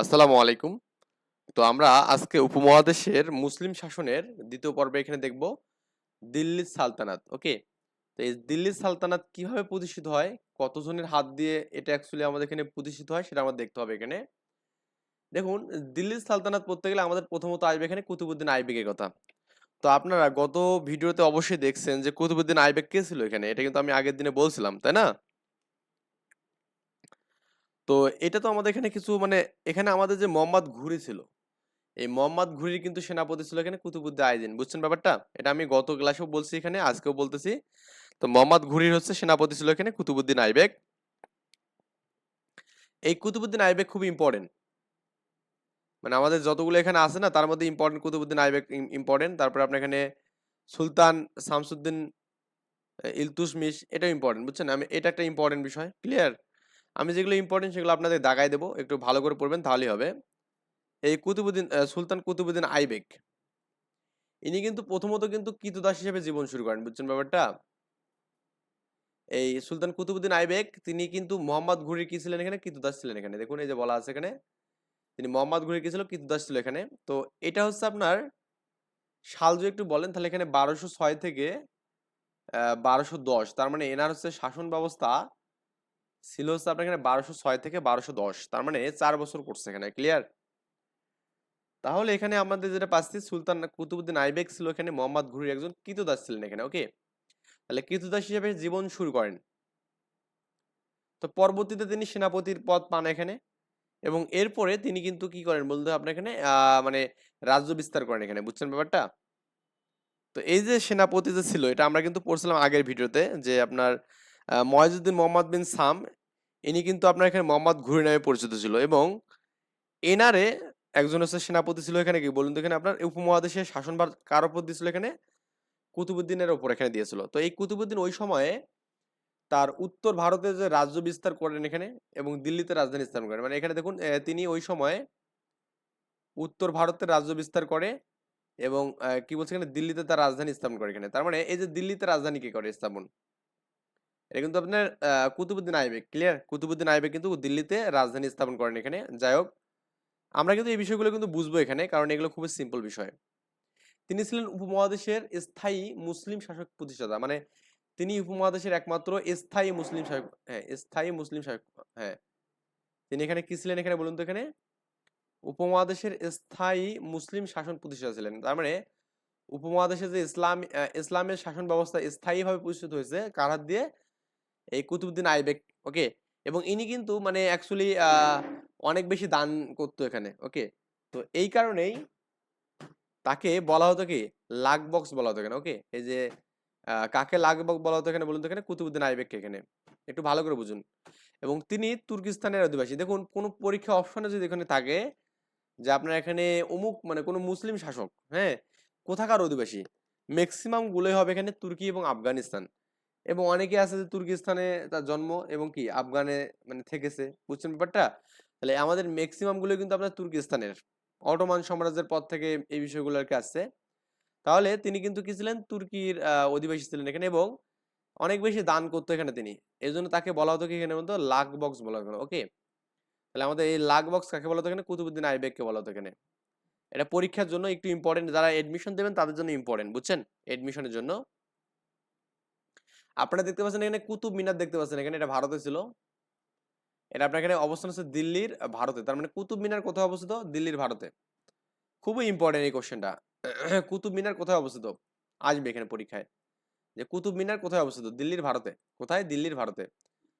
আসসালামু আলাইকুম। তো আমরা আজকে উপমহাদেশের মুসলিম শাসনের দ্বিতীয় পর্বে এখানে দেখব দিল্লির সালতানাত, ওকে? তো এই দিল্লির সালতানাত কীভাবে প্রতিষ্ঠিত হয়, কতজনের হাত দিয়ে এটা অ্যাকচুয়ালি আমাদের এখানে প্রতিষ্ঠিত হয় সেটা আমাদের দেখতে হবে এখানে। দেখুন, দিল্লির সালতানাত পড়তে গেলে আমাদের প্রথমত আসবে এখানে কুতুবুদ্দিন আইবেকের কথা। তো আপনারা গত ভিডিওতে অবশ্যই দেখছেন যে কুতুবুদ্দিন আইবেক কে ছিল এখানে? এটা কিন্তু আমি আগের দিনে বলছিলাম, তাই না? তো এটা তো আমাদের এখানে কিছু মানে এখানে আমাদের যে মোহাম্মদ ঘুরি ছিল, এই মোহাম্মদ ঘুরির কিন্তু সেনাপতি ছিল এখানে কুতুবুদ্দিন আইদিন বুঝছেন ব্যাপারটা? এটা আমি গত ক্লাসেও বলছি এখানে, আজকেও বলতেছি। তো মোহাম্মদ ঘুরির হচ্ছে সেনাপতি ছিল এখানে কুতুবুদ্দিন আইবেক। এই কুতুবুদ্দিন আইবেক খুব ইম্পর্টেন্ট মানে আমাদের যতগুলো এখানে আছে না, তার মধ্যে ইম্পর্টেন্ট কুতুবুদ্দিন আইবেক ইম্পর্টেন্ট তারপরে আপনার এখানে সুলতান শামসুদ্দিন ইলতুসমিস এটাও ইম্পর্টেন্ট বুঝছেন? আমি, এটা একটা ইম্পর্টেন্ট বিষয়। ক্লিয়ার আমি যেগুলো ইম্পর্টেন্ট সেগুলো আপনাদের দাগাই দেবো। একটু ভালো করে পড়বেন, তাহলেই হবে। এই কুতুবুদ্দিন সুলতান কুতুবুদ্দিন আইবেক। ইনি কিন্তু প্রথমত কিন্তু কৃতদাস হিসেবে জীবন শুরু করেন, বুঝছেন ব্যাপারটা? এই সুলতান কুতুবুদ্দিন আইবেক, তিনি কিন্তু মোহাম্মদ ঘুরির কি ছিলেন এখানে? কৃতদাস ছিলেন এখানে। দেখুন, এই যে বলা আছে এখানে, তিনি মোহাম্মদ ঘুরি কি ছিল? কৃতদাস ছিল এখানে। তো এটা হচ্ছে আপনার, সাল যদি একটু বলেন, তাহলে এখানে বারোশো ছয় থেকে বারোশো দশ। তার মানে এনার হচ্ছে শাসন ব্যবস্থা ছিল হচ্ছে আপনার এখানে বারোশো ছয় থেকে বারোশো দশ। তার মানে চার বছর করছে এখানে ক্লিয়ার তাহলে এখানে আমাদের যেটা পাচ্ছি, সুলতান কুতুবুদ্দিন আইবেক ছিল এখানে মোহাম্মদ ঘুরির একজন কৃতদাস ছিলেন এখানে ওকে তাহলে কৃতদাস হিসেবে জীবন শুরু করেন। তো পরবর্তীতে তিনি সেনাপতির পদ পান এখানে এবং এরপরে তিনি কিন্তু কি করেন বলতে আপনার এখানে? মানে রাজ্য বিস্তার করেন এখানে, বুঝছেন ব্যাপারটা? তো এই যে সেনাপতি যে ছিল, এটা আমরা কিন্তু পড়ছিলাম আগের ভিডিওতে যে আপনার ময়জুদ্দিন মোহাম্মদ বিন সাম, ইনি কিন্তু আপনার এখানে মোহাম্মদ ঘুরি নামে পরিচিত ছিল এবং এনারে একজন হচ্ছে সেনাপতি ছিল এখানে, কি বলুন তো এখানে আপনার? উপমহাদেশের শাসনভার কার উপর দিয়েছিল এখানে? কুতুবুদ্দিনের ওপর এখানে দিয়েছিল। তো এই কুতুবুদ্দিন ওই সময়ে তার উত্তর ভারতে যে রাজ্য বিস্তার করেন এখানে এবং দিল্লিতে রাজধানী স্থাপন করেন। মানে এখানে দেখুন তিনি ওই সময়ে উত্তর ভারতের রাজ্য বিস্তার করে এবং কি বলছে এখানে? দিল্লিতে তার রাজধানী স্থাপন করে এখানে। তার মানে এই যে দিল্লিতে রাজধানী কি করে স্থাপন? এটা কিন্তু আপনার কুতুবুদ্দিন আইবেক ক্লিয়ার কুতুবুদ্দিন আইবেক কিন্তু দিল্লিতে রাজধানী স্থাপন করেন এখানে। যাই হোক, আমরা কিন্তু এই বিষয়গুলো কিন্তু বুঝব এখানে, কারণ এগুলো খুবই সিম্পল বিষয়। তিনি ছিলেন উপমহাদেশের স্থায়ী মুসলিম শাসক প্রতিষ্ঠাতা মানে তিনি উপমহাদেশের একমাত্র স্থায়ী মুসলিম শাসক হ্যাঁ স্থায়ী মুসলিম শাসক হ্যাঁ। তিনি এখানে কি ছিলেন এখানে বলুন তো এখানে? উপমহাদেশের স্থায়ী মুসলিম শাসন প্রতিষ্ঠাতা ছিলেন। তার মানে উপমহাদেশে যে ইসলাম ইসলামের শাসন ব্যবস্থা স্থায়ীভাবে প্রতিষ্ঠিত হয়েছে, কার হাত দিয়ে? এই কুতুবউদ্দিন আইবেক ওকে? এবং ইনি কিন্তু মানে অ্যাকচুয়ালি অনেক বেশি দান করতো এখানে, ওকে? তো এই কারণেই তাকে বলা হতো কি, লাক বক্স বলা হতো এখানে, ওকে? এই যে কাকে লাক বক্স বলা হতো এখানে বলুন তো এখানে কুতুবউদ্দিন আইবেককে এখানে। একটু ভালো করে বুঝুন। এবং তিনি তুর্কিস্তানের অধিবাসী দেখুন, কোন পরীক্ষা অপশনে যদি এখানে থাকে যে আপনার এখানে অমুক মানে কোনো মুসলিম শাসক হ্যাঁ? কোথাকার অধিবাসী ম্যাক্সিমাম গুলোই হবে এখানে তুর্কি এবং আফগানিস্তান। এবং অনেকে আছে যে তুর্কিস্তানে তার জন্ম এবং কি আফগানে মানে থেকেছে, বুঝছেন ব্যাপারটা? তাহলে আমাদের ম্যাক্সিমামগুলো কিন্তু আপনার তুর্কিস্তানের, অটোমান সাম্রাজ্যের পর থেকে এই বিষয়গুলো আর কি আসছে। তাহলে তিনি কিন্তু কি ছিলেন? তুর্কির অধিবাসী ছিলেন এখানে এবং অনেক বেশি দান করতো এখানে তিনি। এই জন্য তাকে বলা হতো কি এখানে বলতো? লাক বক্স বলা হতো ওকে? তাহলে আমাদের এই লাক বক্স কাকে বলা হতো এখানে? কুতুবুদ্দিন আইবেককে বলা হতো এখানে। এটা পরীক্ষার জন্য একটু ইম্পর্টেন্ট যারা এডমিশন দেবেন তাদের জন্য ইম্পর্টেন্ট বুঝছেন? এডমিশনের জন্য। আপনারা দেখতে পাচ্ছেন এখানে কুতুব মিনার দেখতে পাচ্ছেন, এখানে এটা ভারতে ছিল। এটা আপনার এখানে অবস্থান হচ্ছে দিল্লির ভারতে, তার মানে কুতুব মিনার কোথায় অবস্থিত? দিল্লির ভারতে। খুবই ইম্পর্টেন্ট এই কোশ্চেনটা কুতুব মিনার কোথায় অবস্থিত? আসবে এখানে পরীক্ষায়। যে কুতুব মিনার কোথায় অবস্থিত? দিল্লির ভারতে। কোথায়? দিল্লির ভারতে।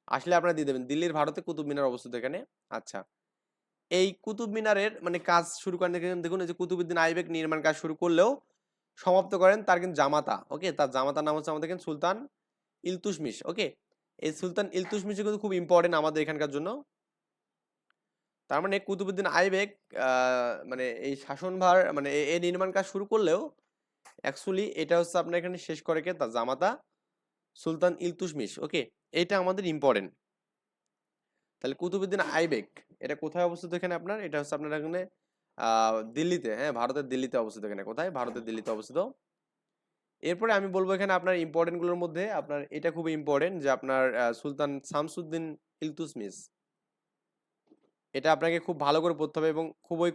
আসলে আপনারা দিয়ে দেবেন, দিল্লির ভারতে কুতুব মিনার অবস্থিত এখানে। আচ্ছা। এই কুতুব মিনারের মানে কাজ শুরু করেন দেখেন যে কুতুবুদ্দিন আইবেক নির্মাণ কাজ শুরু করলেও সমাপ্ত করেন তার কিন্তু জামাতা ওকে তার জামাতার নাম হচ্ছে আমাদের সুলতান ইলতুৎমিশ ওকে? এই সুলতান ইলতুৎমিশ কিন্তু খুব ইম্পর্টেন্ট আমাদের এখানকার জন্য। তার মানে কুতুবুদ্দিন আইবেক মানে এই শাসনভার মানে এই নির্মাণ কাজ শুরু করলেও অ্যাকচুয়ালি এটা হচ্ছে আপনার এখানে শেষ করে কে? তার জামাতা সুলতান ইলতুৎমিশ ওকে? এটা আমাদের ইম্পর্টেন্ট তাহলে কুতুবুদ্দিন আইবেক এটা কোথায় অবস্থিত এখানে আপনার? এটা হচ্ছে আপনার এখানে দিল্লিতে হ্যাঁ ভারতের দিল্লিতে অবস্থিত এখানে। কোথায়? ভারতের দিল্লিতে অবস্থিত। এরপরে আমি বলব এখানে আপনার ইম্পর্টেন্টগুলোর মধ্যে আপনার, এটা খুবই ইম্পর্টেন্ট যে আপনার সুলতান শামসুদ্দিন ইলতুৎমিশ এটা আপনাকে খুব ভালো করে পড়তে হবে এবং খুবই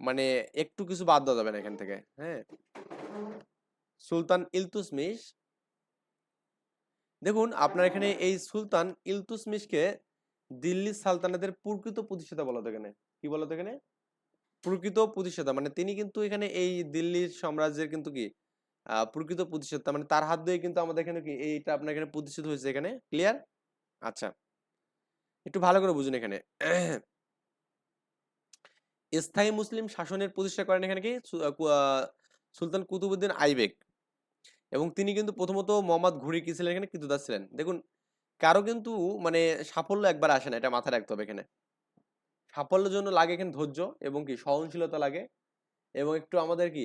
মানে একটু কিছু বাদ দেওয়া যাবে না এখান থেকে হ্যাঁ? সুলতান ইলতুসমিশ দেখুন, আপনার এখানে এই সুলতান ইলতুসমিশকে দিল্লি সালতানাতের প্রকৃত প্রতিষ্ঠাতা বলা হতো এখানে। কি বলা হতো এখানে? প্রকৃত প্রতিষ্ঠাতা মানে তিনি কিন্তু এখানে এই দিল্লির সাম্রাজ্যের কিন্তু কি? প্রকৃত প্রতিষ্ঠাতা মানে তার হাত দিয়ে কিন্তু আমাদের এখানে কি এইটা আপনার এখানে প্রতিষ্ঠিত হয়েছে এখানে? ক্লিয়ার আচ্ছা। একটু ভালো করে বুঝুন এখানে। স্থায়ী মুসলিম শাসনের প্রতিষ্ঠা করেন এখানে কি? সুলতান কুতুবুদ্দিন আইবেক এবং তিনি কিন্তু প্রথমত মোহাম্মদ ঘুরি কি ছিলেন এখানে? কৃতদাস ছিলেন। দেখুন, কারও কিন্তু মানে সাফল্য একবার আসে না, এটা মাথায় রাখতে হবে এখানে। সাফল্যের জন্য লাগে এখানে ধৈর্য এবং কি সহনশীলতা লাগে। এবং একটু আমাদের কি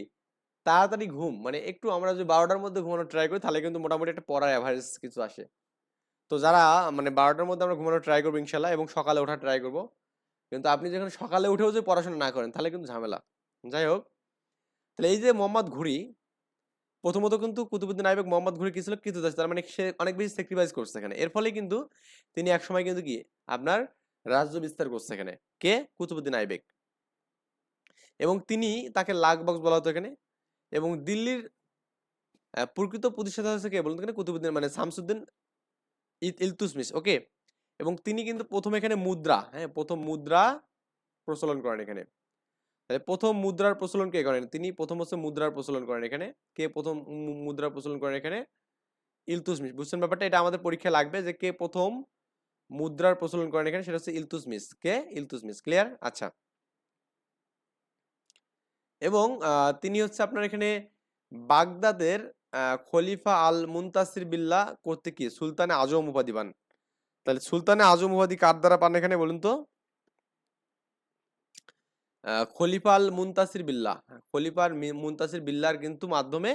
তাড়াতাড়ি ঘুম। মানে একটু আমরা যদি বারোটার মধ্যে ঘুমানোর ট্রাই করি, তাহলে কিন্তু মোটামুটি একটা পড়ার অ্যাভারেজ কিছু আসে। তো যারা মানে বারোটার মধ্যে আমরা ঘুমানোর ট্রাই করব ইনশাল্লাহ এবং সকালে ওঠার ট্রাই করব। কিন্তু আপনি যখন সকালে উঠেও যদি পড়াশোনা না করেন, তাহলে কিন্তু ঝামেলা। যাই হোক, তাহলে এই যে মোহাম্মদ ঘুরি প্রথমত কিন্তু কুতুবুদ্দিন আইবেক মোহাম্মদ ঘুরি কি ছিল? কৃতদাস তার মানে সে অনেক বেশি স্যাক্রিফাইস করছে এখানে। এর ফলে কিন্তু তিনি একসময় কিন্তু কি? আপনার রাজ্য বিস্তার করছে এখানে। কে? কুতুবুদ্দিন আইবেক এবং তিনি তাকে লাখ বক্স বলা হতো এখানে। এবং দিল্লির প্রকৃত প্রতিষ্ঠাতা হচ্ছে কে বলুন এখানে? কুতুবুদ্দিন মানে শামসুদ্দিন ইল- ইলতুৎমিশ ওকে এবং তিনি কিন্তু প্রথম এখানে মুদ্রা হ্যাঁ প্রথম মুদ্রা প্রচলন করেন এখানে। তাহলে প্রথম মুদ্রার প্রচলন কে করেন? তিনি প্রথম হচ্ছে মুদ্রার প্রচলন করেন এখানে। কে প্রথম মুদ্রার প্রচলন করেন এখানে? ইলতুৎমিশ বুঝছেন ব্যাপারটা? এটা আমাদের পরীক্ষা লাগবে যে কে প্রথম মুদ্রার প্রচলন করেন এখানে? সেটা হচ্ছে ইলতুসমিস কে? ইলতুৎমিশ ক্লিয়ার আচ্ছা। এবং তিনি হচ্ছে আপনার এখানে বাগদাদের খলিফা আল মুনতাসির বিল্লা কর্তৃক কি? সুলতানে আজম উপাধি পান। তাহলে সুলতানে আজম উপাধি কার দ্বারা পান এখানে বলুন তো? খলিফা আল মুনতাসির বিল্লাহ। খলিফার মি- মুনতাসির বিল্লাহর কিন্তু মাধ্যমে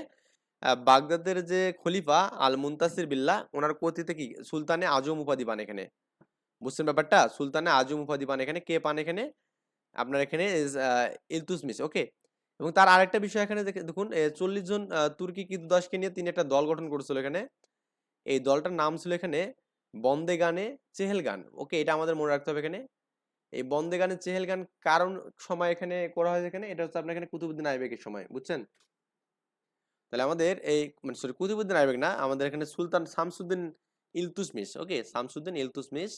বাগদাদের যে খলিফা আল মুনতাসির বিল্লা ওনার কর্তৃত্বে কি? সুলতানে আজম উপাধি পান এখানে। বুঝছেন ব্যাপারটা? সুলতানে আজম উপাধি পান এখানে। কে পান এখানে? আপনার এখানে ইলতুৎমিশ ওকে? এবং তার আরেকটা বিষয় এখানে দেখে- দেখুন চল্লিশ জন তুর্কি কৃতদাসকে নিয়ে তিনি একটা দল গঠন করেছিল এখানে। এই দলটার নাম ছিল এখানে বন্দে গানে চেহেল গান। ওকে, এটা আমাদের মনে রাখতে হবে এখানে। এই বন্দে গানে চেহেল গান কারণ সময় এখানে করা হয় এখানে, এটা হচ্ছে আপনার এখানে কুতুবুদ্দিন আইবেকের সময়, বুঝছেন? তাহলে আমাদের এই মানে সরি কুতুবুদ্দিন আইবেক না, আমাদের এখানে সুলতান শামসুদ্দিন ইলতুসমিস ওকে, শামসুদ্দিন ইলতুসমিস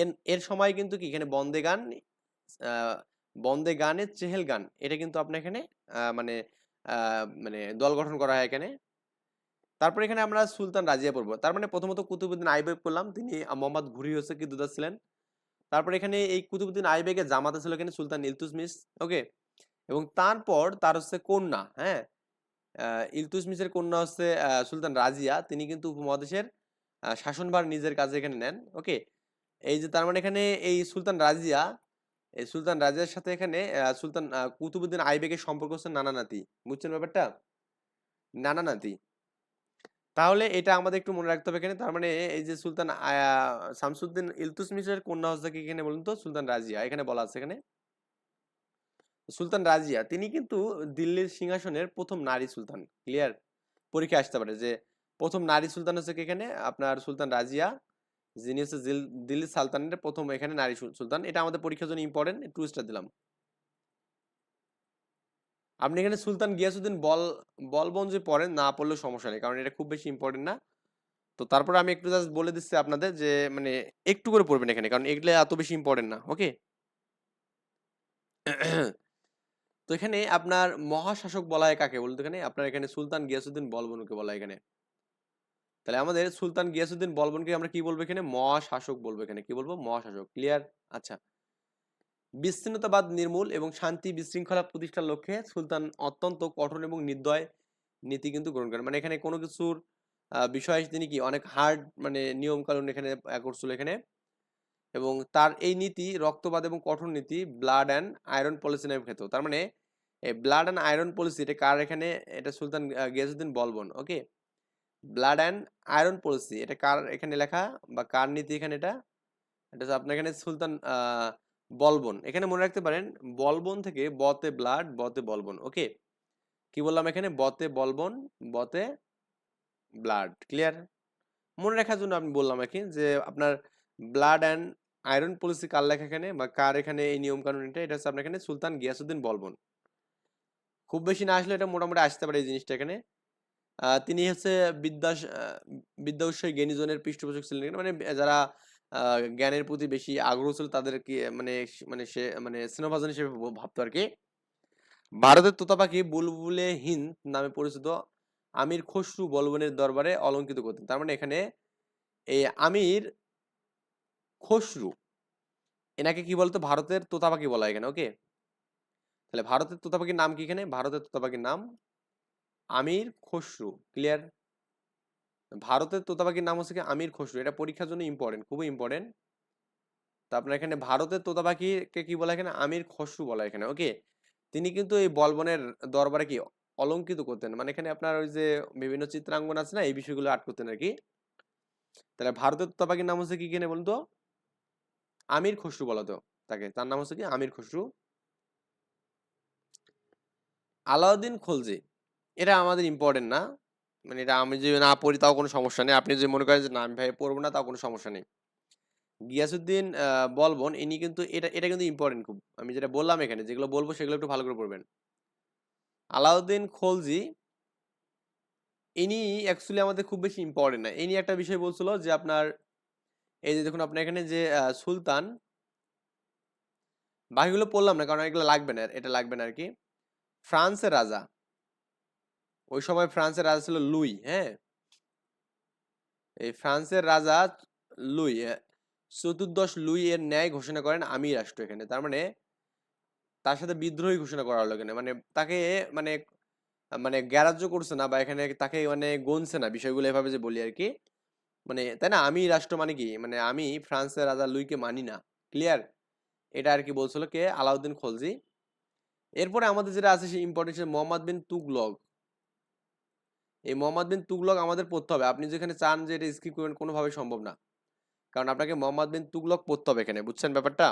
এর এর সময় কিন্তু কি, এখানে বন্দে গান বন্দে গানের চেহেল গান। এটা কিন্তু আপনার এখানে মানে মানে দল গঠন করা হয় এখানে। তারপর এখানে আমরা সুলতান রাজিয়া পড়ব। তার মানে প্রথমত কুতুবুদ্দিন আইবেক করলাম তিনি মোহাম্মদ ঘুরি হচ্ছে কিদুদাস ছিলেন। তারপর এখানে এই কুতুবুদ্দিন আইবেকের জামাতা ছিল এখানে সুলতান ইলতুৎমিশ ওকে? এবং তারপর তার হচ্ছে কন্যা হ্যাঁ? আহ, ইলতুৎমিশের কন্যা হচ্ছে সুলতান রাজিয়া। তিনি কিন্তু উপমহাদেশের শাসনভার নিজের কাজে এখানে নেন ওকে? এই যে তার মানে এখানে এই সুলতান রাজিয়া সুলতান রাজিয়ার সাথে এখানে সুলতান কুতুবুদ্দিন আইবেকের সম্পর্ক হচ্ছে নানা নাতি। বুঝছেন ব্যাপারটা? নানা নাতি। তাহলে এটা আমাদের একটু মনে রাখতে হবে এখানে। তার মানে এই যে সুলতান শামসুদ্দিন ইলতুৎমিশের কন্যা হচ্ছে কি এখানে বলুন তো, সুলতান রাজিয়া, এখানে বলা আছে এখানে। সুলতান রাজিয়া, তিনি কিন্তু দিল্লির সিংহাসনের প্রথম নারী সুলতান। ক্লিয়ার পরীক্ষা আসতে পারে যে প্রথম নারী সুলতান হচ্ছে এখানে? আপনার সুলতান রাজিয়া যিনি হচ্ছে দিল্লি সালতানের প্রথম এখানে নারী সুলতান, এটা আমাদের পরীক্ষার জন্য ইম্পর্টেন্ট টু স্টার দিলাম। আপনি এখানে সুলতান গিয়াসুদ্দিন বল, বলবন যে পড়েন, না পড়লেও সমস্যা নেই, কারণ এটা খুব বেশি ইম্পর্টেন্ট না। তো তারপরে আমি একটু জাস্ট বলে দিচ্ছি আপনাদের যে মানে একটু করে পড়বেন এখানে, কারণ এগুলো এত বেশি ইম্পর্টেন্ট না ওকে তো এখানে আপনার মহাশাসক বলা হয় কাকে বলতো এখানে? আপনার এখানে সুলতান গিয়াসুদ্দিন বলবনকে বলা এখানে। তাহলে আমাদের সুলতান গিয়াসুদ্দিন বলবনকে আমরা কি বলব এখানে? মহাশাসক বলব এখানে। কি বলব? মহাশাসক। ক্লিয়ার আচ্ছা। বিচ্ছিন্নতাবাদ নির্মূল এবং শান্তি বিশৃঙ্খলা প্রতিষ্ঠার লক্ষ্যে সুলতান অত্যন্ত কঠোর এবং নির্দয় নীতি কিন্তু গ্রহণ করেন। মানে এখানে কোনো কিছুর বিষয়ে তিনি কি অনেক হার্ড মানে নিয়ম কানুন এখানে করছিল এখানে। এবং তার এই নীতি রক্তবাদ এবং কঠোর নীতি ব্লাড অ্যান্ড আয়রন পলিসি নামে খ্যাত। তার মানে ব্লাড অ্যান্ড আয়রন পলিসি এটা কার এখানে? এটা Sultan Ghiyasuddin Balban. Okay blood and iron policy এটা কার এখানে লেখা বা কার নীতি এখানে এটা? এটা আপনার এখানে সুলতান বলবন। এখানে মনে রাখতে পারেন, বলবন থেকে বতে ব্লাড বতে বলবন, ওকে? কি বললাম এখানে? বতে বলবন, বতে ব্লাড ক্লিয়ার মনে রাখার জন্য আমি বললাম আর কি যে আপনার ব্লাড অ্যান্ড আয়রন পলিসি কার লেখা এখানে বা কার এখানে এই নিয়ম কানুন এটা? এটা হচ্ছে আপনার এখানে সুলতান গিয়াসুদ্দিন বলবন। খুব বেশি না আসলে এটা মোটামুটি আসতে পারে এই জিনিসটা এখানে। তিনি হচ্ছে বিদ্যা আহ, বিদ্যা উৎসয় জ্ঞানীজনের পৃষ্ঠপোষক ছিলেন। মানে যারা জ্ঞানের প্রতি বেশি আগ্রহ ছিল তাদেরকে মানে মানে সে মানে স্নেহভাজন হিসেবে ভাবতো আর কি ভারতের তোতা পাখি বুলবুলে হিন্দ নামে পরিচিত আমির খসরু বলবনের দরবারে অলঙ্কিত করতেন। তার মানে এখানে এই আমির খসরু এনাকে কি বলতো? ভারতের তোতা পাখি বলা এখানে ওকে? তাহলে ভারতের তোতা পাখির নাম কি এখানে? ভারতের তোতা পাখির নাম আমির খসরু ক্লিয়ার ভারতের তোতা পাখির নাম হচ্ছে কি আমির খসরু। এটা পরীক্ষার জন্য ইম্পর্টেন্ট খুবই ইম্পর্টেন্ট তো আপনার এখানে ভারতের তোতা পাখিকে কি বলা এখানে? আমির খসরু বলা এখানে ওকে তিনি কিন্তু এই বলবনের দরবারে কি অলঙ্কিত করতেন? মানে এখানে আপনার ওই যে বিভিন্ন চিত্রাঙ্গন আছে না, এই বিষয়গুলো আর্ট করতেন আর কি। তাহলে ভারতের তোতা পাখির নাম হচ্ছে কি কিনে বলুন তো? আমির খসরু বলা তো তাকে। তার নাম হচ্ছে কি আমির খসরু। আলাউদ্দিন খলজি এটা আমাদের ইম্পর্টেন্ট না। মানে এটা আমি যদি না পড়ি তাও কোনো সমস্যা নেই। আপনি যদি মনে করেন যে, না, আমি ভাই পড়ব না তাও কোনো সমস্যা নেই। গিয়াসুদ্দিন বলবন ইনি কিন্তু এটা এটা কিন্তু ইম্পর্টেন্ট খুব। আমি যেটা বললাম এখানে, যেগুলো বলব সেগুলো একটু ভালো করে পড়বেন। আলাউদ্দিন খলজি, ইনি অ্যাকচুয়ালি আমাদের খুব বেশি ইম্পর্টেন্ট না। ইনি একটা বিষয় বলছিল যে, আপনার, এই যে দেখুন আপনার এখানে যে সুলতান, বাকিগুলো পড়লাম না কারণ এগুলো লাগবে না, এটা লাগবে না আর কি ফ্রান্সের রাজা। ওই সময় ফ্রান্সের রাজা ছিল লুই হ্যাঁ? এই ফ্রান্সের রাজা লুই চতুর্দশ লুই এর ন্যায় ঘোষণা করেন আমি রাষ্ট্র এখানে। তার মানে তার সাথে বিদ্রোহী ঘোষণা করা হলো এখানে। মানে তাকে মানে মানে গ্যারাজ্য করছে না বা এখানে তাকে মানে গনছে না বিষয়গুলো এভাবে যে বলি আর কি মানে তাই না? আমি রাষ্ট্র মানে কি? মানে আমি ফ্রান্সের রাজা লুইকে মানি না। ক্লিয়ার? এটা আর কি বলছিল কে? আলাউদ্দিন খলজি। এরপরে আমাদের যেটা আছে সেই ইম্পর্টেন্ট মোহাম্মদ বিন তুগলক। এই মোহাম্মদ বিন তুগলক আমাদের পড়তে হবে। আপনি যেখানে চান যে এটা স্কিপ করবেন, কোনোভাবে সম্ভব না। কারণ আপনাকে মোহাম্মদ বিন তুগলক পড়তে হবে এখানে। বুঝছেন ব্যাপারটা?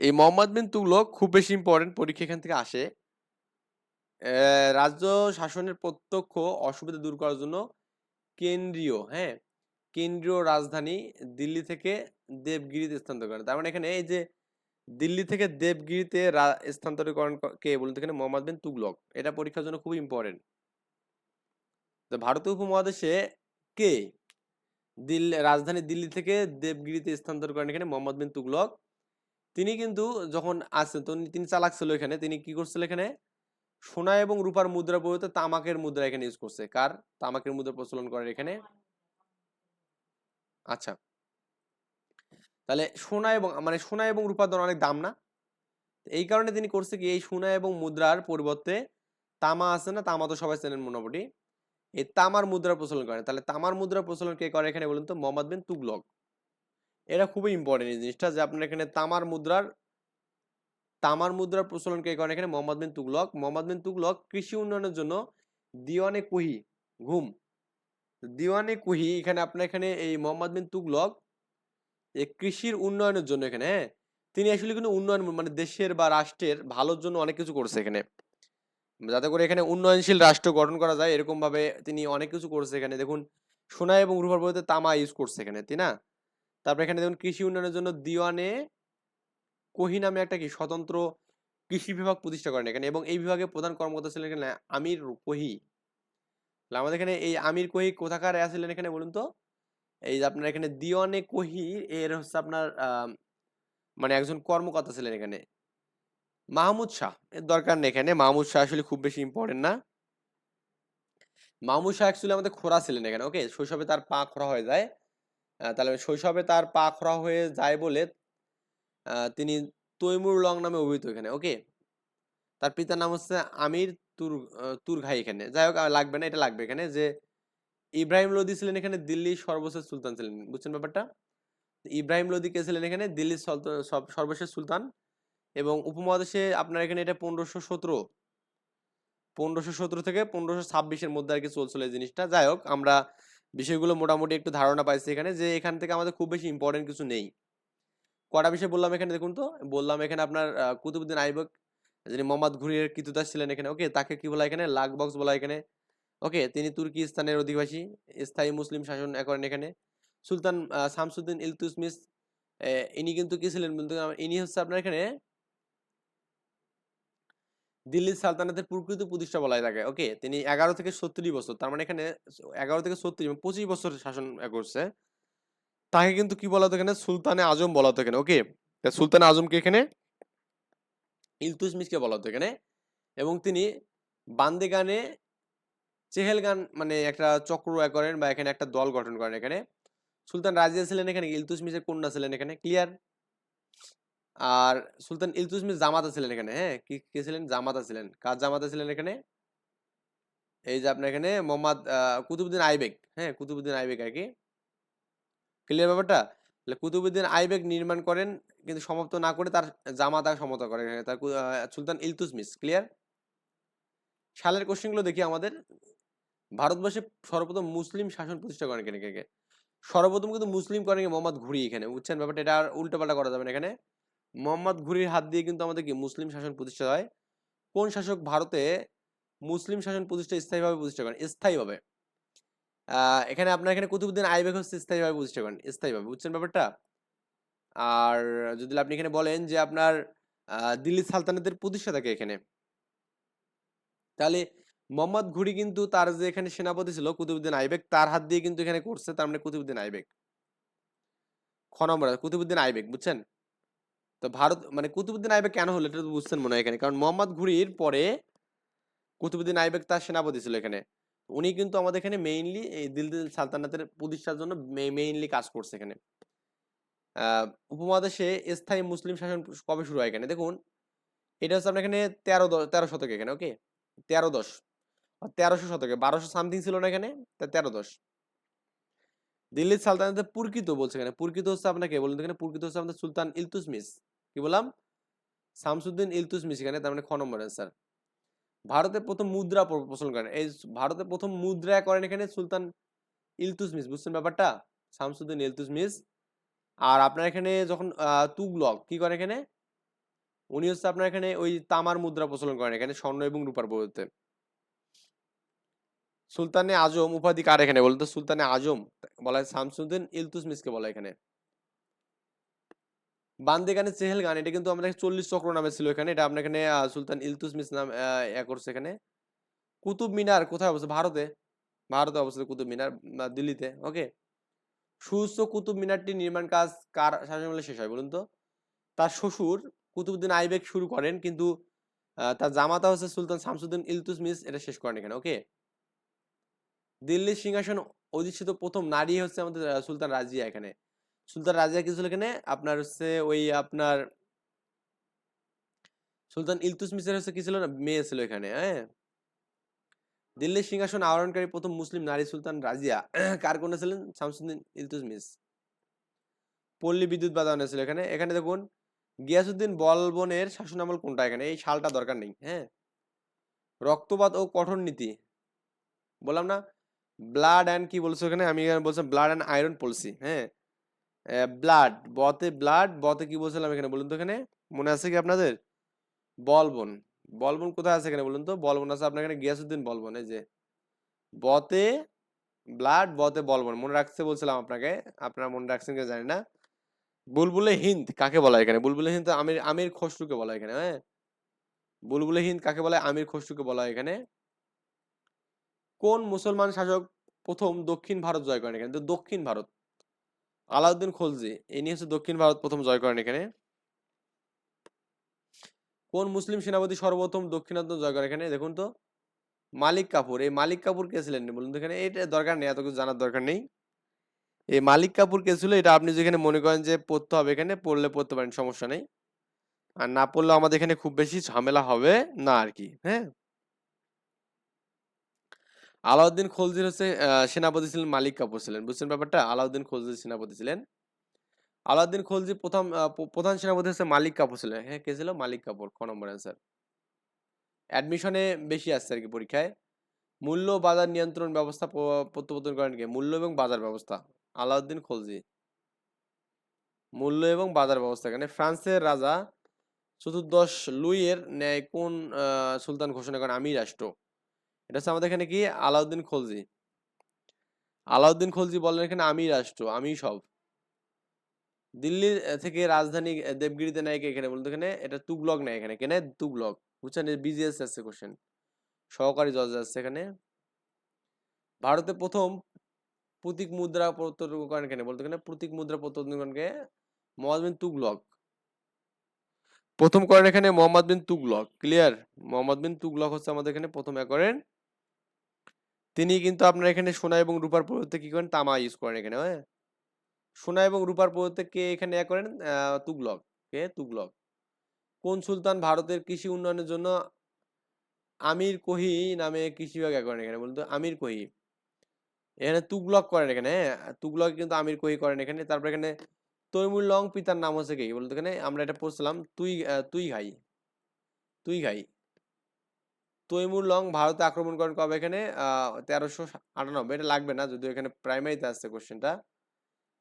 এই মোহাম্মদ বিন তুগলক খুব বেশি ইম্পর্টেন্ট পরীক্ষা এখান থেকে আসে। রাজ্য শাসনের প্রত্যক্ষ অসুবিধা দূর করার জন্য কেন্দ্রীয় হ্যাঁ? কেন্দ্রীয় রাজধানী দিল্লি থেকে দেবগিরিতে স্থানান্তর করেন। তার মানে এখানে এই যে দিল্লি থেকে দেবগিরিতে স্থানান্তরীকরণ ক- বলতে এখানে? মোহাম্মদ বিন তুগলক। এটা পরীক্ষার জন্য খুব ইম্পর্টেন্ট তো ভারতীয় উপমহাদেশে কে? দিল্লি রাজধানী দিল্লি থেকে দেবগিরিতে স্থানান্তর করেন এখানে মোহাম্মদ বিন তুগলক। তিনি কিন্তু যখন আসছেন তিনি চালাক ছিল এখানে। তিনি কি করছিল এখানে? সোনা এবং রূপার মুদ্রা পরিবর্তে তামাকের মুদ্রা এখানে ইউজ করছে। কার? তামাকের মুদ্রা প্রচলন করে এখানে। আচ্ছা। তাহলে সোনা এবং মানে সোনা এবং রূপার দাম অনেক দাম না? এই কারণে তিনি করছে কি, এই সোনা এবং মুদ্রার পরিবর্তে তামা আছে না? তামা তো সবাই চেনেন মোটামুটি। এই তামার মুদ্রা প্রচলন করে। তাহলে তামার মুদ্রা প্রচলন কে করে এখানে বলুন তো? মোহাম্মদ বিন তুগলক। এটা খুবই ইম্পর্টেন্ট এই জিনিসটা যে আপনার এখানে তামার মুদ্রার তামার মুদ্রার প্রচলন কে করেন এখানে? মোহাম্মদ বিন তুগলক। মোহাম্মদ বিন তুগলক কৃষি উন্নয়নের জন্য দিওয়ানে কুহি, ঘুম। দিওয়ানে কুহি, এখানে আপনার এখানে এই মোহাম্মদ বিন তুগলক কৃষির উন্নয়নের জন্য এখানে হ্যাঁ? তিনি আসলে কিন্তু উন্নয়ন মানে দেশের বা রাষ্ট্রের ভালোর জন্য অনেক কিছু করছে এখানে। যাতে করে এখানে উন্নয়নশীল রাষ্ট্র গঠন করা যায় এরকম ভাবে তিনি অনেক কিছু করছে এখানে। দেখুন, সোনা এবং রূপার বলতে তামা ইউজ করছে এখানে, তাই না? তারপরে এখানে দেখুন, কৃষি উন্নয়নের জন্য দিওয়ানে কোহি নামে একটা কি, স্বতন্ত্র কৃষি বিভাগ প্রতিষ্ঠা করেন এখানে এবং এই বিভাগে প্রধান কর্মকর্তা ছিলেন এখানে আমির কোহি। আমাদের এখানে এই আমির কোহি কোথাকার ছিলেন এখানে বলুন তো? এই যে আপনার এখানে দিওয়ানে কোহি এর হচ্ছে আপনার মানে একজন কর্মকর্তা ছিলেন এখানে। মাহমুদ শাহ এর দরকার নেই এখানে। মাহমুদ শাহ আসলে খুব বেশি ইম্পর্টেন্ট না। মাহমুদ শাহ অ্যাকচুয়ালি আমাদের খোরা ছিলেন এখানে ওকে শৈশবে তার পা খোরা হয়ে যায়। তাহলে শৈশবে তার পা খোরা হয়ে যায় বলে তিনি তৈমুর লং নামে অভিহিত এখানে ওকে তার পিতার নাম হচ্ছে আমির তুর আহ, তুরঘাই এখানে। যাই হোক লাগবে না এটা লাগবে এখানে যে ইব্রাহিম লোদি ছিলেন এখানে দিল্লির সর্বশেষ সুলতান ছিলেন। বুঝছেন ব্যাপারটা? ইব্রাহিম লোদি কে ছিলেন এখানে? দিল্লির সর্বশেষ সুলতান। এবং উপমহাদেশে আপনার এখানে এটা পনেরোশো সতেরো। পনেরোশো সতেরো থেকে পনেরোশো ছাব্বিশের মধ্যে আর কি চলছিল এই জিনিসটা। যাই হোক, আমরা বিষয়গুলো মোটামুটি একটু ধারণা পাইছি এখানে যে এখান থেকে আমাদের খুব বেশি ইম্পর্টেন্ট কিছু নেই। কটা বিষয় বললাম এখানে দেখুন তো? বললাম এখানে আপনার কুতুবুদ্দিন আইবক, যিনি মোহাম্মদ ঘুরির কিতুদাস ছিলেন এখানে। ওকে, তাকে কি বলা এখানে? লাক বক্স বলা এখানে। ওকে তিনি তুর্কিস্তানের অধিবাসী স্থায়ী মুসলিম শাসন করেন এখানে। সুলতান শামসুদ্দিন ইলতুৎমিশ আহ, ইনি কিন্তু কি ছিলেন আমার- ইনি হচ্ছে আপনার এখানে দিল্লি সালতানাতের প্রকৃত প্রতিষ্ঠা বলা তাকে ওকে তিনি এগারো থেকে সত্তর বছর তার মানে এখানে এগারো থেকে সত্তর পঁচিশ বছর শাসন করছে। তাকে কিন্তু কি বলা হতো এখানে? সুলতানে আজম বলা হতো এখানে। ওকে সুলতানে আজমকে এখানে? ইলতুৎমিশকে বলা হতো এখানে। এবং তিনি বান্দেগানে চেহেলগান মানে একটা চক্র করেন বা এখানে একটা দল গঠন করেন এখানে। সুলতান রাজিয়া ছিলেন এখানে ইলতুৎমিশের কন্যা ছিলেন এখানে ক্লিয়ার আর সুলতান ইলতুৎমিশ জামাতা ছিলেন এখানে হ্যাঁ? কি, কে ছিলেন? জামাতা ছিলেন। কার জামাতা ছিলেন এখানে? এই যে আপনার এখানে মোহাম্মদ কুতুবুদ্দিন আইবেক হ্যাঁ? কুতুবুদ্দিন আইবেক আর কি। ক্লিয়ার ব্যাপারটা? কুতুবুদ্দিন আইবেক নির্মাণ করেন, কিন্তু সমাপ্ত না করে তার জামাতা সমাপ্ত করেন। তার সুলতান ইলতুৎমিশ ক্লিয়ার সালের কোশ্চেনগুলো দেখি আমাদের। ভারতবর্ষে সর্বপ্রথম মুসলিম শাসন প্রতিষ্ঠা করেন কেন কে? সর্বপ্রথম কিন্তু মুসলিম করেন মোহাম্মদ ঘুরি এখানে, বুঝছেন? ব্যাপারটা এটা আর উল্টোপাল্টা করা যাবে না এখানে। মোহাম্মদ ঘুরির হাত দিয়ে কিন্তু আমাদের কি মুসলিম শাসন প্রতিষ্ঠা হয়? কোন শাসক ভারতে মুসলিম শাসন প্রতিষ্ঠা স্থায়ীভাবে প্রতিষ্ঠা করেন? স্থায়ীভাবে। এখানে আপনার এখানে কুতুবুদ্দিন আইবেক হচ্ছে স্থায়ীভাবে প্রতিষ্ঠা করেন, স্থায়ীভাবে, বুঝছেন ব্যাপারটা? আর যদি আপনি এখানে বলেন যে আপনার দিল্লি সালতানাতের প্রতিষ্ঠাতাকে এখানে? তাহলে মোহাম্মদ ঘুরি কিন্তু তার যে এখানে সেনাপতি ছিল কুতুবুদ্দিন আইবেক, তার হাত দিয়ে কিন্তু এখানে করছে, তার মানে কুতুবুদ্দিন আইবেক। খ নম্বর, কুতুবুদ্দিন আইবেক, বুঝছেন? তো ভারত মানে কুতুবুদ্দিন আইবেক কেন হলো, এটা তো বুঝছেন মনে হয় এখানে, কারণ মোহাম্মদ ঘুরির পরে কুতুবুদ্দিন আইবেক তার সেনাপতি ছিল এখানে। উনি কিন্তু আমাদের এখানে মেইনলি এই দিল্লি সালতানাতের প্রতিষ্ঠার জন্য মেইনলি কাজ করছে এখানে। উপমহাদেশে স্থায়ী মুসলিম শাসন কবে শুরু হয় এখানে? দেখুন, এটা হচ্ছে আপনার এখানে তেরো তেরো শতকে এখানে ওকে তেরো দশ। তেরোশো শতকে। বারোশো সামথিং ছিল না এখানে তেরো দশ। দিল্লির সালতানাতে পুরকিত বলছে এখানে। পুরকিত হচ্ছে আপনাকে বলুন এখানে। পুরকিত হচ্ছে আমাদের সুলতান ইলতুসমিস কি বললাম? শামসুদ্দিন ইলতুসমিস এখানে, তার মানে খ নম্বর অ্যান্সার ভারতে প্রথম মুদ্রা প্র- প্রচলন করেন। এই ভারতে প্রথম মুদ্রা করেন এখানে সুলতান ইলতুৎমিশ বুঝছেন ব্যাপারটা? শামসুদ্দিন ইলতুসমিস আর আপনার এখানে যখন তুগলক কি করে এখানে? উনি হচ্ছে আপনার এখানে ওই তামার মুদ্রা প্রচলন করেন এখানে স্বর্ণ এবং রূপার পরিবর্তে সুলতানে আজম, উপাধি কার এখানে? বলতো সুলতানে আজম, বলা হয় শামসুদ্দিন ইলতুৎমিশকে বলা এখানে। বান্দেগানে চেহেল গান, এটা কিন্তু আমাদের চল্লিশ চক্র নামে ছিল এখানে, এটা আপনার এখানে সুলতান ইলতুৎমিশ নাম করছে এখানে। কুতুব মিনার কোথায় অবস্থিত? ভারতে। ভারতে অবস্থিত কুতুব মিনার দিল্লিতে, ওকে? সুউচ্চ কুতুব মিনারটি নির্মাণ কাজ কার শাসনকালে শেষ হয়, বলুন তো? তার শ্বশুর কুতুবউদ্দিন আইবেক শুরু করেন, কিন্তু তার জামাতা হচ্ছে সুলতান শামসুদ্দিন ইলতুসমিস, এটা শেষ করেন এখানে, ওকে? দিল্লির সিংহাসন অধিষ্ঠিত প্রথম নারী হচ্ছে আমাদের সুলতান রাজিয়া এখানে। সুলতান রাজিয়া কি ছিল এখানে? আপনার হচ্ছে ওই আপনার সুলতান ইলতুৎমিশের হচ্ছে কি ছিল না? মেয়ে ছিল এখানে হ্যাঁ? দিল্লির সিংহাসন আহরণকারী প্রথম মুসলিম নারী সুলতান রাজিয়া। কার কন্যা ছিলেন? শামসুদ্দিন ইলতুৎমিশ পল্লী বিদ্যুৎ বাজানো ছিল এখানে। এখানে দেখুন গিয়াসুদ্দিন বলবনের শাসন আমল কোনটা এখানে? এই শালটা দরকার নেই হ্যাঁ? রক্তপাত ও কঠোর নীতি। বললাম না? ব্লাড অ্যান্ড কি বলছো এখানে আমি এখানে বলছিলাম ব্লাড অ্যান্ড আয়রন পলিসি হ্যাঁ? ব্লাড বতে ব্লাড বতে কি বলছিলাম এখানে বলুন তো এখানে? মনে আছে কি আপনাদের? বলবন। বলবন কোথায় আছে এখানে বলুন তো? বলবন আছে আপনার এখানে গিয়াসুদ্দিন বলবন, এই যে। বতে ব্লাড বতে বলবন, মনে রাখতে বলছিলাম আপনাকে, আপনারা মনে রাখছেন কি জানি না। বুলবুলে হিন্দ কাকে বলা এখানে? বুলবুলে হিন্দ আমির আমির খসরুকে বলা এখানে হ্যাঁ? বুলবুলে হিন্দ কাকে বলা? আমির খসরুকে বলা এখানে। কোন মুসলমান শাসক প্রথম দক্ষিণ ভারত জয় করেন এখানে? দক্ষিণ ভারত। আলাউদ্দিন খলজি ইনি হচ্ছে দক্ষিণ ভারত প্রথম জয় করেন এখানে। কোন মুসলিম সেনাপতি সর্বপ্রথম দক্ষিণাত্য জয় করেন এখানে? দেখুন তো, মালিক কাপুর। এই মালিক কাপুর কে ছিলেন? বলুন তো এখানে, এটা দরকার নেই, এত কিছু জানার দরকার নেই। এই মালিক কাপুর কে ছিল, এটা আপনি যেখানে মনে করেন যে পড়তে হবে এখানে, পড়লে পড়তে পারেন, সমস্যা নেই। আর না পড়লে আমাদের এখানে খুব বেশি ঝামেলা হবে না আর কি হ্যাঁ? আলাউদ্দিন খলজির হচ্ছে সেনাপতি ছিলেন মালিক কাপুর ছিলেন। বুঝছেন ব্যাপারটা? আলাউদ্দিন খলজির সেনাপতি ছিলেন। আলাউদ্দিন খলজি প্রথম প্রধান সেনাপতি হচ্ছে মালিক কাপুর ছিলেন। হ্যাঁ কে ছিল? মালিক কাপুর, ক নম্বর অ্যান্সার অ্যাডমিশনে বেশি আসছে আর কি পরীক্ষায়। মূল্য বাজার নিয়ন্ত্রণ ব্যবস্থা প্রত্যাবর্তন করেন কে? মূল্য এবং বাজার ব্যবস্থা। আলাউদ্দিন খলজি। মূল্য এবং বাজার ব্যবস্থা এখানে। ফ্রান্সের রাজা চতুর্দশ লুইয়ের ন্যায় কোন সুলতান ঘোষণা করেন? আমি রাষ্ট্র। এটা হচ্ছে আমাদের এখানে কি? আলাউদ্দিন খলজি। আলাউদ্দিন খলজি বলেন এখানে আমি রাষ্ট্র, আমি সব। দিল্লি থেকে রাজধানী দেবগিরিতে নেয় কে এখানে? বলতো এখানে। এটা তুগলক নেয় এখানে। কেন তুগলক। বুঝছেন? বিজিএস আছে কোশ্চেন সহকারী জজ আছে এখানে। ভারতে প্রথম প্রতীক মুদ্রা প্রত্যর্পণ কেন বলতো এখানে। প্রতীক মুদ্রা প্রত্যর্পণ করেন কে? মোহাম্মদ বিন তুগলক। প্রথম করেন এখানে মোহাম্মদ বিন তুগলক। ক্লিয়ার মোহাম্মদ বিন তুগলক হচ্ছে আমাদের এখানে প্রথম করেন তিনি কিন্তু আপনার এখানে সোনা এবং রূপার পরিবর্তে কি করেন? তামা ইউজ করেন এখানে হ্যাঁ? সোনা এবং রূপার পরিবর্তে কে এখানে এ করেন তুগলক কে তুগলক। কোন সুলতান ভারতের কৃষি উন্নয়নের জন্য আমির কোহি নামে কৃষি বিভাগ করেন এখানে বলতো আমির কোহি। এখানে তুগলক করেন এখানে হ্যাঁ? তুগলক কিন্তু আমির কোহি করেন এখানে। তারপর এখানে তৈমুর লং পিতার নাম হচ্ছে কি বলতো এখানে? আমরা এটা পড়ছিলাম তুই তুই ঘাই তুই ঘাই। তৈমুর লং ভারতে আক্রমণ করেন কবে এখানে? তেরোশো আটানব্বই। এটা লাগবে না, যদিও এখানে প্রাইমারিতে আসছে কোশ্চেনটা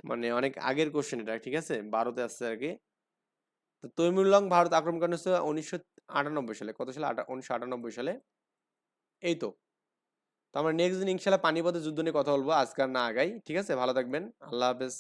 মানে অনেক আগের কোশ্চেন এটা, ঠিক আছে? বারোতে আসছে আর কি। তো তৈমুর লং ভারত আক্রমণ করেন উনিশশো আটানব্বই সালে। কত সালে? উনিশশো আটানব্বই সালে। এই তো। তো আমরা নেক্সট দিন ইনশাল্লাহ পানিপথের যুদ্ধ নিয়ে কথা বলব। আজকাল না আগাই, ঠিক আছে? ভালো থাকবেন। আল্লাহ হাফেজ।